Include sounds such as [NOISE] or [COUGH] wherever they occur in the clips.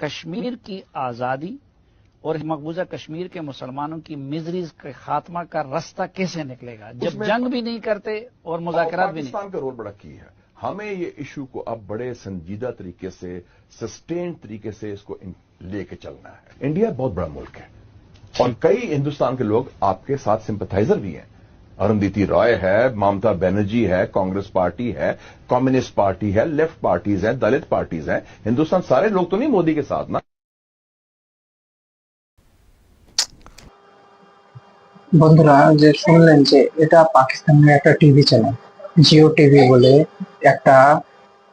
कश्मीर की आज़ादी और मकबूजा कश्मीर के मुसलमानों की मिजरीज के खात्मा का रास्ता कैसे निकलेगा? जब जंग भी नहीं करते और मुजाकरात भी नहीं। का रोल बड़ा की है। हमें ये इशू को अब बड़े संजीदा तरीके से सस्टेन तरीके से इसको लेके चलना है। इंडिया बहुत बड़ा मुल्क है। और कई हिंदुस्तान के लोग आपके साथ सिंपथाइजर भी हैं। अरुंधति रॉय है ममता बनर्जी है कांग्रेस पार्टी है कम्युनिस्ट पार्टी है लेफ्ट पार्टीज हैं दलित पार्टीज हैं हिंदुस्तान सारे लोग तो नहीं मोदी के साथ ना বন্ধুরা যে শুনলেন যে এটা পাকিস্তানের একটা টিভি চ্যানেল জিও টিভি বলে একটা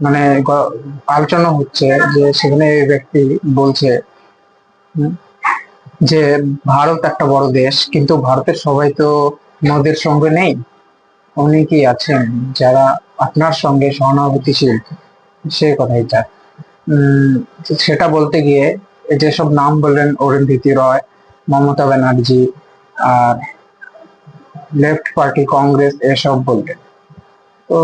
মানে গ- আলোচনা হচ্ছে যে সেখানে এই ব্যক্তি বলছে হুম, যে ভারত একটা বড় দেশ কিন্তু ভারতের সবাই তো মোদের সঙ্গে নেই? অনেকেই আছেন যারা আপনার সঙ্গে সহানুভূতিশীল। সে কথাই তার। সেটা বলতে গিয়ে যেসব নাম বললেন অরুন্ধতি রয়, মমতা ব্যানার্জি আর লেফট পার্টি কংগ্রেস এসব বললেন। তো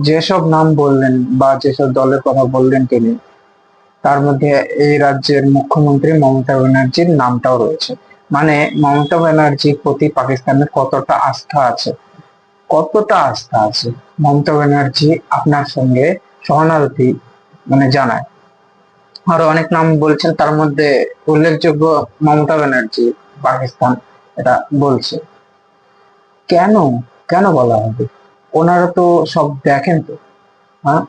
যেসব নাম বললেন বা যেসব দলের কথা বললেন তিনি, তার মধ্যে এই রাজ্যের মুখ্যমন্ত্রী মমতা ব্যানার্জির নামটাও রয়েছে। মানে মমতা ব্যানার্জির প্রতি পাকিস্তানের কতটা আস্থা আছে? কতটা আস্থা আছে? মমতা ব্যানার্জি আপনার সঙ্গে সহানুভূতি মানে জানায়। আরও অনেক নাম বলছেন, তার মধ্যে উল্লেখযোগ্য মমতা ব্যানার্জি পাকিস্তান এটা বলছে। কেন? কেন বলা হবে? ওনারা তো সব দেখেন তো হ্যাঁ?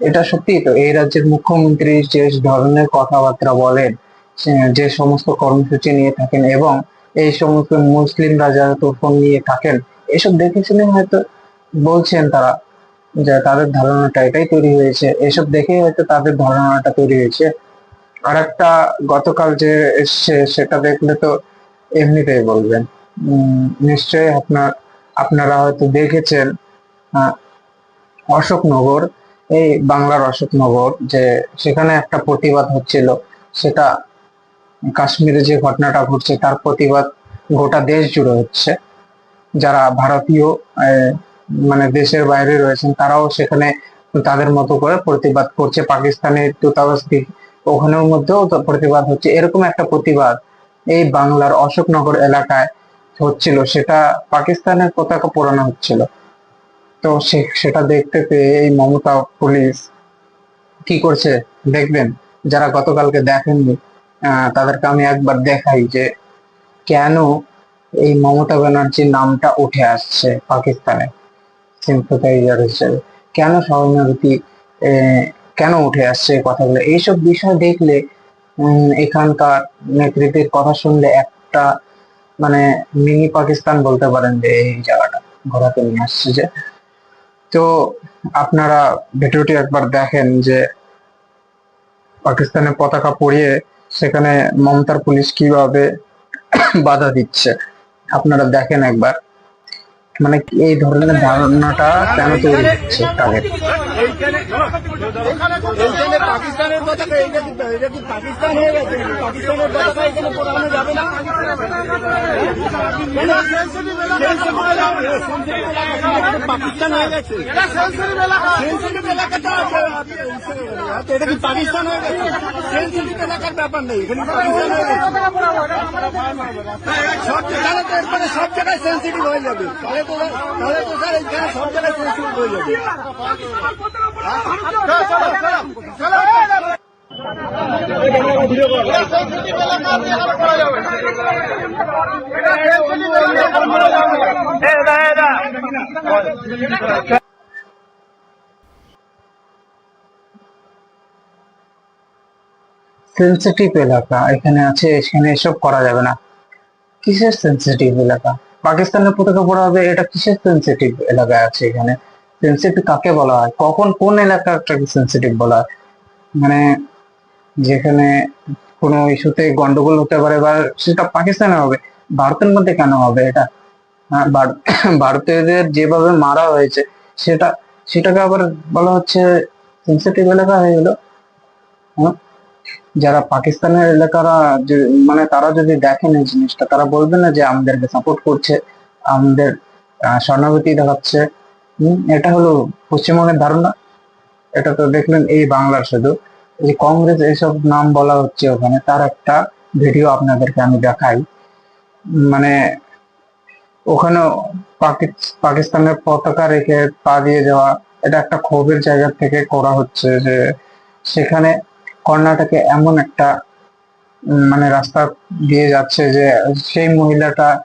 এটা সত্যি তো, এই রাজ্যের মুখ্যমন্ত্রী যে ধরনের কথাবার্তা বলেন যে সমস্ত কর্মসূচি নিয়ে থাকেন এবং এই সমস্ত মুসলিমরা যারা তোফন নিয়ে থাকেন, এসব দেখে শুনে হয়তো বলছেন তারা যে তাদের ধারণাটা এটাই তৈরি হয়েছে। এসব দেখেই হয়তো তাদের ধারণাটা তৈরি হয়েছে। আর একটা গতকাল যে এসছে সেটা দেখলে তো এমনিতেই বলবেন। নিশ্চয়ই আপনার, আপনারা হয়তো দেখেছেন অশোকনগর, এই বাংলার অশোকনগর যে সেখানে একটা প্রতিবাদ হচ্ছিল, সেটা কাশ্মীরে যে ঘটনাটা ঘটছে, তার প্রতিবাদ গোটা দেশ জুড়ে হচ্ছে। যারা ভারতীয় মানে দেশের বাইরে রয়েছেন, তারাও সেখানে তাদের মতো করে প্রতিবাদ করছে। পাকিস্তানের দূতাবাস ওখানের মধ্যেও প্রতিবাদ হচ্ছে। এরকম একটা প্রতিবাদ এই বাংলার অশোকনগর এলাকায় হচ্ছিল, সেটা পাকিস্তানের পতাকা পোড়ানো হচ্ছিল। তো সে- সেটা দেখতে পেয়ে এই মমতা পুলিশ কি করছে? দেখবেন, যারা গতকালকে দেখেননি তাদেরকে আমি একবার দেখাই যে কেন এই মমতা ব্যানার্জির নামটা উঠে আসছে পাকিস্তানে হিসেবে। কেন সহানুভূতি কেন উঠে আসছে এই কথাগুলো? এইসব বিষয় দেখলে এখানকার নেতৃত্বের কথা শুনলে একটা মানে মিনি পাকিস্তান বলতে পারেন যে এই জায়গাটা ঘোরাতে নিয়ে আসছে যে। তো আপনারা ভিডিওটি একবার দেখেন যে পাকিস্তানের পতাকা পরিয়ে সেখানে মমতার পুলিশ কীভাবে বাধা দিচ্ছে? আপনারা দেখেন একবার। মানে এই ধরনের ধারণাটা কেন তৈরি হচ্ছে তাদের? এইখানে পাকিস্তানের পতাকা এইটা কি এটা কি পাকিস্তান হয়ে গেছে পাকিস্তানের পতাকা এখানে পোড়ানো যাবে। না পাকিস্তান হয়ে গেছে এটা কি পাকিস্তান হয়ে গেছে সেন্সিটিভ এলাকার ব্যাপার নেই এখানে পাকিস্তান হয়ে গেছে সব জায়গায় তো এরপরে সব জায়গায় সেন্সিটিভ হয়ে যাবে। তাহলে তো তাহলে তো স্যার এইখানে সব জায়গায় সেন্সিটিভ হয়ে? যাবে সেন্সিটিভ এলাকা, এখানে আছে, এখানে এসব করা যাবে না। কিসের সেন্সিটিভ এলাকা? পাকিস্তানের পতাকা পড়া হবে, এটা কিসের সেন্সিটিভ এলাকায় আছে এখানে? সেন্সিটিভ কাকে বলা হয়? কখন কোন এলাকাটাকে সেন্সিটিভ বলা হয়? মানে যেখানে কোনো ইস্যুতে গন্ডগোল হতে পারে বা সেটা পাকিস্তানে হবে, ভারতের মধ্যে কেন হবে এটা? [COUGHS] ভারতীয়দের যেভাবে মারা হয়েছে, সেটা, সেটাকে আবার বলা হচ্ছে সেন্সিটিভ এলাকা হয়ে গেল। হ্যাঁ? যারা পাকিস্তানের এলাকারা মানে তারা যদি দেখেন এই জিনিসটা, তারা বলবে না যে আমাদেরকে সাপোর্ট করছে, আমাদের সহানুভূতি দেখাচ্ছে। এটা হলো পশ্চিমবঙ্গের ধারণা। এটা তো দেখলেন এই বাংলার শুধু। এই কংগ্রেস এইসব নাম বলা হচ্ছে ওখানে, তার একটা ভিডিও আপনাদেরকে আমি দেখাই। মানে ওখানে পাকি- পাকিস্তানের পতাকা রেখে পা দিয়ে যাওয়া, এটা একটা ক্ষোভের জায়গা থেকে করা হচ্ছে যে সেখানে কর্ণাটকে এমন একটা মানে রাস্তা দিয়ে যাচ্ছে যে সেই মহিলাটা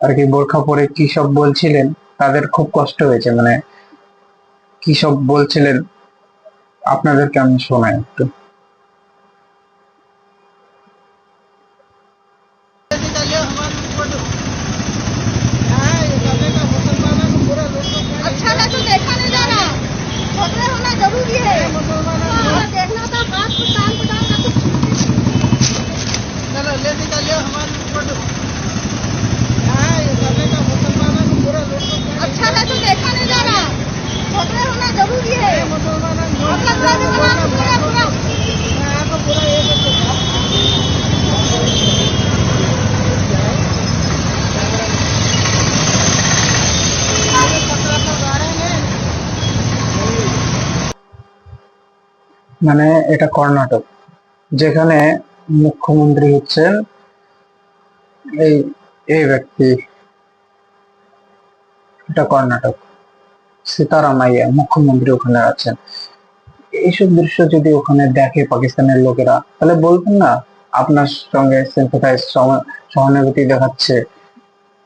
আর কি বোরখা পরে কি সব বলছিলেন তাদের খুব কষ্ট হয়েছে মানে কৃষক বলছিলেন আপনাদেরকে আমি শোনাই একটু। মানে এটা কর্ণাটক, যেখানে মুখ্যমন্ত্রী হচ্ছেন এই এই ব্যক্তি। এটা কর্ণাটক। সীতারামাইয়া মুখ্যমন্ত্রী ওখানে আছেন। এইসব দৃশ্য যদি ওখানে দেখে পাকিস্তানের লোকেরা, তাহলে বলবেন না, আপনার সঙ্গে সিম্পাথাইজ সহানুভূতি দেখাচ্ছে।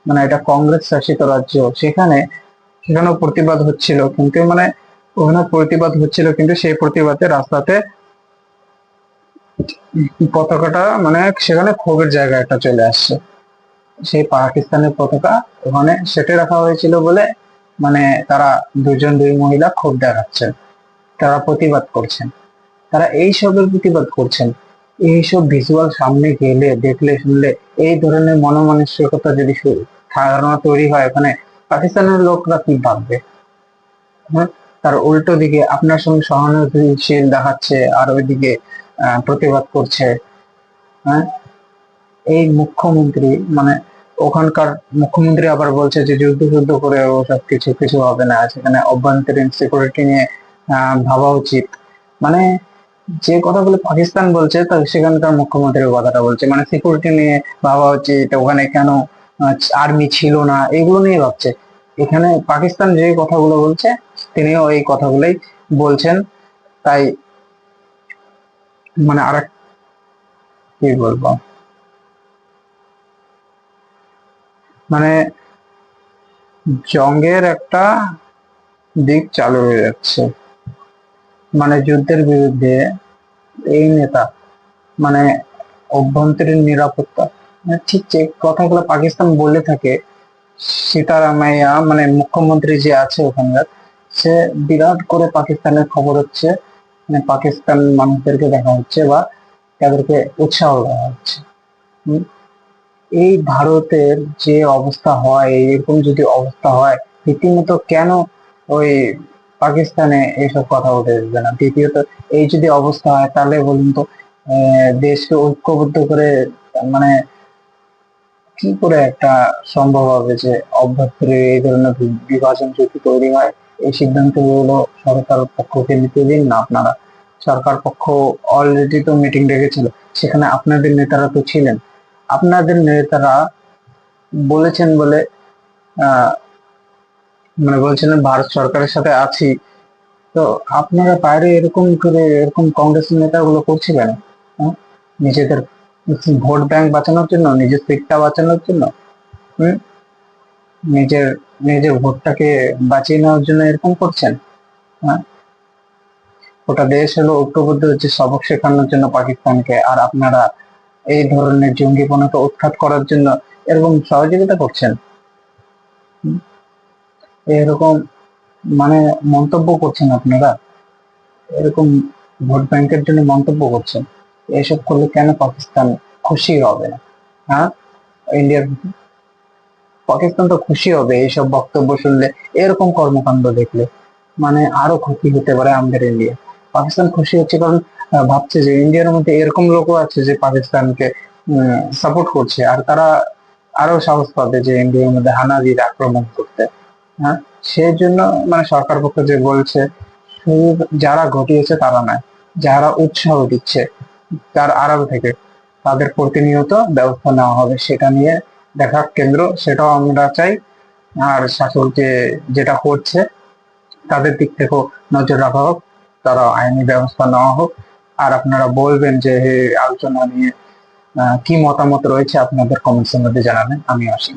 মানে এটা কংগ্রেস শাসিত রাজ্য, সেখানে, সেখানেও প্রতিবাদ হচ্ছিল, কিন্তু মানে ওখানে প্রতিবাদ হচ্ছিল কিন্তু সেই প্রতিবাদে রাস্তাতে পতাকাটা মানে সেখানে ক্ষোভের জায়গা একটা চলে আসছে। সেই পাকিস্তানের পতাকা ওখানে সেটে রাখা হয়েছিল বলে মানে তারা দুজন দুই মহিলা ক্ষোভ দেখাচ্ছেন। তারা প্রতিবাদ করছেন। তারা এই সবের প্রতিবাদ করছেন। এইসব ভিজুয়াল সামনে গেলে, দেখলে, শুনলে, এই ধরনের মনোমানসিকতা যদি ধারণা তৈরি হয়, ওখানে পাকিস্তানের লোকরা কি ভাববে? হ্যাঁ? তার উল্টো দিকে আপনার সঙ্গে সহানুভূতিশীল দেখাচ্ছে আর ওইদিকে প্রতিবাদ করছে। হ্যাঁ? এই মুখ্যমন্ত্রী মানে ওখানকার মুখ্যমন্ত্রী আবার বলছে যে যুদ্ধ যুদ্ধ করে ওসব কিছু কিছু হবে না। সেখানে অভ্যন্তরীণ সিকিউরিটি নিয়ে ভাবা উচিত। মানে যে কথাগুলো পাকিস্তান বলছে, তা সেখানকার মুখ্যমন্ত্রীর কথাটা বলছে। মানে সিকিউরিটি নিয়ে ভাবা উচিত ওখানে কেন আর্মি ছিল না, এগুলো নিয়ে ভাবছে। এখানে পাকিস্তান যে কথাগুলো বলছে তিনিও এই কথাগুলোই বলছেন। তাই মানে আর কি বলব? মানে জঙ্গের একটা দিক চালু হয়ে যাচ্ছে। মানে যুদ্ধের বিরুদ্ধে এই নেতা মানে অভ্যন্তরীণ নিরাপত্তা মানে ঠিক যে কথাগুলো পাকিস্তান বলে থাকে, সীতারামাইয়া মানে মুখ্যমন্ত্রী যে আছে ওখানকার সে বিরাট করে পাকিস্তানের খবর হচ্ছে মানে পাকিস্তান মানুষদেরকে দেখা হচ্ছে বা তাদেরকে উৎসাহ দেওয়া হচ্ছে। এই ভারতের যে অবস্থা হয়, এরকম যদি অবস্থা হয়, রীতিমতো কেন ওই পাকিস্তানে এইসব কথা উঠে আসবে না? দ্বিতীয়ত, এই যদি অবস্থা হয়, তাহলে বলুন তো দেশকে ঐক্যবদ্ধ করে মানে কি করে একটা সম্ভব হবে যে অভ্যন্তরে এই ধরনের বিভাজন যদি তৈরি হয়? এই সিদ্ধান্ত সিদ্ধান্তগুলো সরকার পক্ষকে নিতে দিন না, আপনারা সরকার পক্ষ অলরেডি তো মিটিং ডেকেছিল, সেখানে আপনাদের নেতারা তো ছিলেন। আপনাদের নেতারা বলেছেন বলে মানে বলছিলেন ভারত সরকারের সাথে আছি। তো আপনারা বাইরে এরকম করে, এরকম কংগ্রেসের নেতাগুলো করছিলেন? নিজেদের ভোট ব্যাংক বাঁচানোর জন্য, নিজের সিটটা বাঁচানোর জন্য? হুম? নিজের নিজের ভোটটাকে বাঁচিয়ে নেওয়ার জন্য এরকম করছেন? হ্যাঁ। ওটা দেশ হলো ঐক্যবদ্ধ হচ্ছে সবক শেখানোর জন্য পাকিস্তানকে। আর আপনারা এই ধরনের জঙ্গিপনাকে উৎখাত করার জন্য এরকম সহযোগিতা করছেন? এরকম মানে মন্তব্য করছেন আপনারা? এরকম ভোট ব্যাংকের জন্য মন্তব্য করছেন? এসব করলে কেন পাকিস্তান খুশি হবে না? হ্যাঁ? ইন্ডিয়ার? পাকিস্তান তো খুশি হবে এইসব বক্তব্য শুনলে। এরকম কর্মকাণ্ড দেখলে মানে আরও ক্ষতি হতে পারে আমাদের ইন্ডিয়া পাকিস্তান খুশি হচ্ছে কারণ ভাবছে যে ইন্ডিয়ার মধ্যে এরকম লোকও আছে যে পাকিস্তানকে সাপোর্ট করছে। আর তারা আরও সাহস পাবে যে ইন্ডিয়ার মধ্যে হানাদির আক্রমণ করতে। হ্যাঁ? সেই জন্য মানে সরকার পক্ষ যে বলছে, শুধু যারা ঘটিয়েছে তারা নয়, যারা উৎসাহ দিচ্ছে, তার আড়াল থেকে তাদের প্রতিনিয়ত ব্যবস্থা নেওয়া হবে। সেটা নিয়ে দেখার কেন্দ্র, সেটাও আমরা চাই। আর শাসক যে যেটা করছে তাদের দিক থেকেও নজর রাখা হোক, তারা আইনি ব্যবস্থা নেওয়া হোক। আর আপনারা বলবেন যে আলোচনা নিয়ে কি মতামত রয়েছে, আপনাদের কমেন্টসের মধ্যে জানাবেন, আমি আসি।